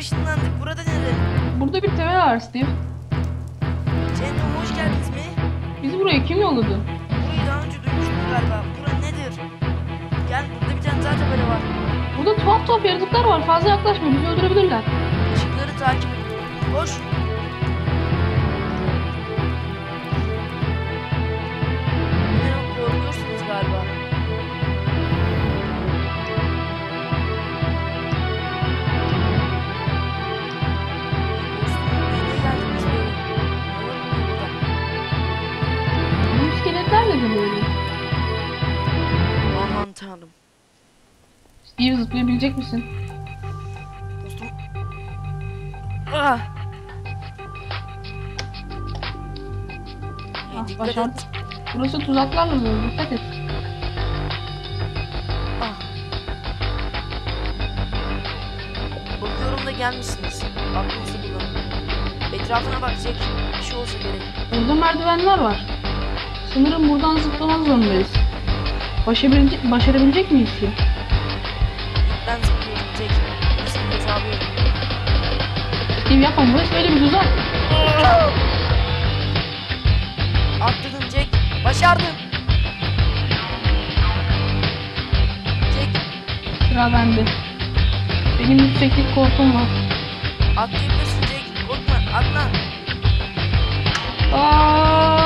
ışınlandık. Burada nere? Burada bir temel arz diyor. Cehennem hoş geldiniz mi? Bizi buraya kim yolladı? Burayı daha önce duymuştum galiba. Bura nedir? Gel burada bir tane zaten böyle var. Burada tuhaf tuhaf yaratıklar var. Fazla yaklaşma. Bizi öldürebilirler. Işıkları takip et. Koş. Aman tanrım. Steve zıplayabilecek misin? Dostum. Ah! Ah, Dikkat başardık. et. Burası tuzaklarla dolu. Dikkat et. Ah. Bakıyorum da gelmişsiniz. Aklınızı kullanın. Etrafına bak Jack. Bir şey olsa gerek. Burada merdivenler var. Sanırım buradan zıplamak zorundayız. Başarabilecek, başarabilecek miyiz ki? Ben zıplıyorum Jack. Nasıl hesabı yok. Steve yapma burası böyle bir tuzak. Atladım Jack. Başardım. Jack Sıra bende. Benim yükseklik korkum var. atlayabilirsin Jack. Korkma atla. Aa,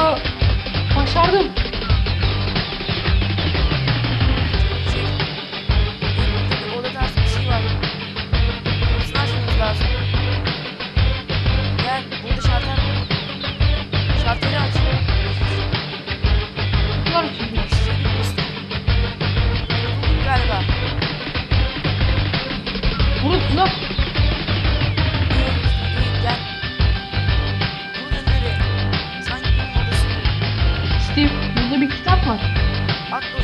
odası. Steve burada bir kitap var. Dostum.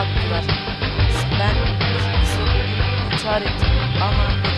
attılar. Ben ikisi intihar ettim ama